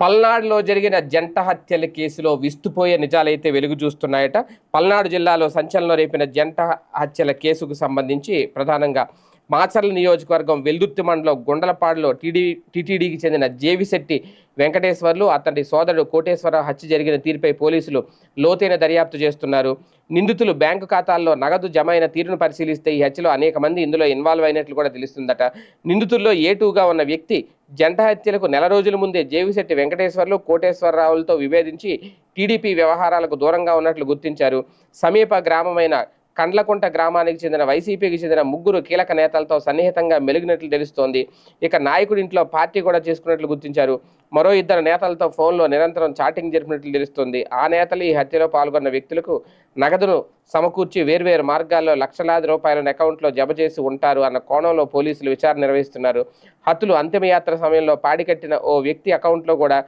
పల్నాడులో జరిగిన జంట హత్యల కేసులో విస్తుపోయే నిజాలైతే వెలుగు చూస్తున్నాయట. పల్నాడు జిల్లాలో సంచలనం రేపిన జంట హత్యల కేసుకు సంబంధించి ప్రధానంగా మాచర్ల నియోజకవర్గం వెల్దుర్తి మండలం గుండలపాడులో టీడీ టీటీడీకి చెందిన జేవిశెట్టి వెంకటేశ్వర్లు అతడి సోదరుడు కోటేశ్వరరావు హత్య జరిగిన తీరుపై పోలీసులు లోతైన దర్యాప్తు చేస్తున్నారు. నిందితులు బ్యాంకు ఖాతాల్లో నగదు జమ అయిన తీరును పరిశీలిస్తే ఈ హత్యలో అనేక మంది ఇందులో ఇన్వాల్వ్ అయినట్లు కూడా తెలుస్తుందట. నిందితుల్లో ఏ టూగా ఉన్న వ్యక్తి జంట హత్యలకు నెల రోజుల ముందే జేవిశెట్టి వెంకటేశ్వర్లు కోటేశ్వరరావులతో విభేదించి టీడీపీ వ్యవహారాలకు దూరంగా ఉన్నట్లు గుర్తించారు. సమీప గ్రామమైన కండ్లకుంట గ్రామానికి చెందిన వైసీపీకి చెందిన ముగ్గురు కీలక నేతలతో సన్నిహితంగా మెలిగినట్లు తెలుస్తోంది. ఇక నాయకుడి ఇంట్లో పార్టీ కూడా చేసుకున్నట్లు గుర్తించారు. మరో ఇద్దరు నేతలతో ఫోన్లో నిరంతరం చాటింగ్ జరిపినట్లు తెలుస్తోంది. ఆ నేతలు ఈ హత్యలో పాల్గొన్న వ్యక్తులకు నగదును సమకూర్చి వేర్వేరు మార్గాల్లో లక్షలాది రూపాయలను అకౌంట్లో జమ చేసి ఉంటారు అన్న కోణంలో పోలీసులు విచారణ నిర్వహిస్తున్నారు. హతులు అంతిమయాత్ర సమయంలో పాడికట్టిన ఓ వ్యక్తి అకౌంట్లో కూడా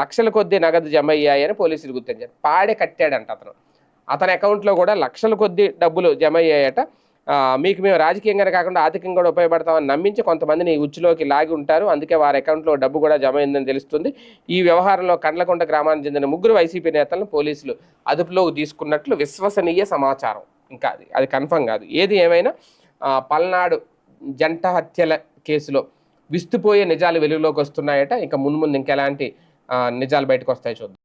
లక్షల కొద్దీ నగదు జమ అయ్యాయని పోలీసులు గుర్తించారు. పాడే కట్టాడంట అతను. అతని అకౌంట్లో కూడా లక్షల కొద్ది డబ్బులు జమ అయ్యాయట. మీకు మేము రాజకీయంగానే కాకుండా ఆర్థికంగా కూడా ఉపయోగపడతామని నమ్మించి కొంతమందిని ఉచ్చులోకి లాగి ఉంటారు. అందుకే వారి అకౌంట్లో డబ్బు కూడా జమ అయిందని తెలుస్తుంది. ఈ వ్యవహారంలో కండ్లకొండ గ్రామానికి చెందిన ముగ్గురు వైసీపీ నేతలను పోలీసులు అదుపులోకి తీసుకున్నట్లు విశ్వసనీయ సమాచారం. ఇంకా అది అది కన్ఫర్మ్ కాదు. ఏది ఏమైనా పల్నాడు జంట హత్యల కేసులో విస్తుపోయే నిజాలు వెలుగులోకి వస్తున్నాయట. ఇంకా మున్ముందు ఇంకెలాంటి నిజాలు బయటకు వస్తాయి చూద్దాం.